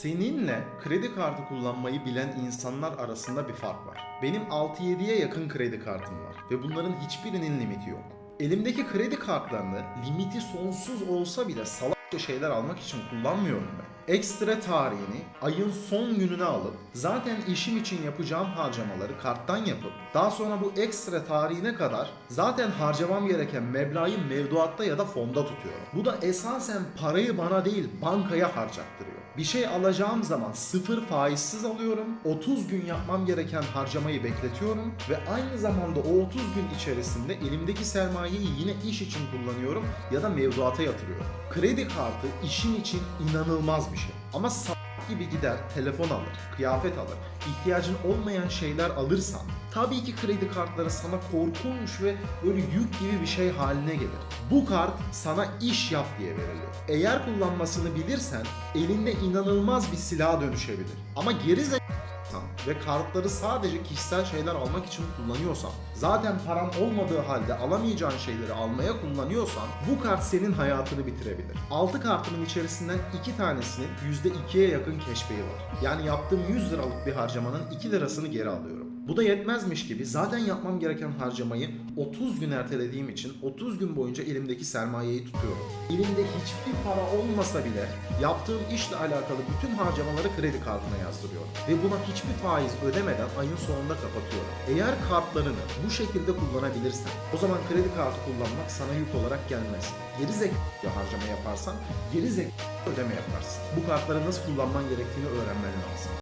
Seninle kredi kartı kullanmayı bilen insanlar arasında bir fark var. Benim 6-7'ye yakın kredi kartım var ve bunların hiçbirinin limiti yok. Elimdeki kredi kartlarını limiti sonsuz olsa bile salakça şeyler almak için kullanmıyorum ben. Ekstra tarihini ayın son gününe alıp zaten işim için yapacağım harcamaları karttan yapıp daha sonra bu ekstra tarihine kadar zaten harcamam gereken meblağı mevduatta ya da fonda tutuyorum. Bu da esasen parayı bana değil bankaya harcattırıyor. Bir şey alacağım zaman sıfır faizsiz alıyorum. 30 gün yapmam gereken harcamayı bekletiyorum ve aynı zamanda o 30 gün içerisinde elimdeki sermayeyi yine iş için kullanıyorum ya da mevduata yatırıyorum. Kredi kartı işin için inanılmaz bir şey. Ama s- gibi gider telefon alır, kıyafet alır, ihtiyacın olmayan şeyler alırsan tabii ki kredi kartları sana korkunç ve böyle yük gibi bir şey haline gelir. Bu kart sana iş yap diye veriliyor. Eğer kullanmasını bilirsen elinde inanılmaz bir silaha dönüşebilir. Ama geri zekalı ve kartları sadece kişisel şeyler almak için kullanıyorsan, zaten paran olmadığı halde alamayacağın şeyleri almaya kullanıyorsan bu kart senin hayatını bitirebilir. 6 kartımın içerisinden 2 tanesinin %2'ye yakın cashback'i var. Yani yaptığım 100 liralık bir harcamanın 2 lirasını geri alıyorum. Bu da yetmezmiş gibi zaten yapmam gereken harcamayı 30 gün ertelediğim için 30 gün boyunca elimdeki sermayeyi tutuyorum. Elimde hiçbir para olmasa bile yaptığım işle alakalı bütün harcamaları kredi kartına yazdırıyorum. Ve buna hiçbir faiz ödemeden ayın sonunda kapatıyorum. Eğer kartlarını bu şekilde kullanabilirsen o zaman kredi kartı kullanmak sana yük olarak gelmez. Geri zekalı harcama yaparsan geri zekalı ödeme yaparsın. Bu kartları nasıl kullanman gerektiğini öğrenmen lazım.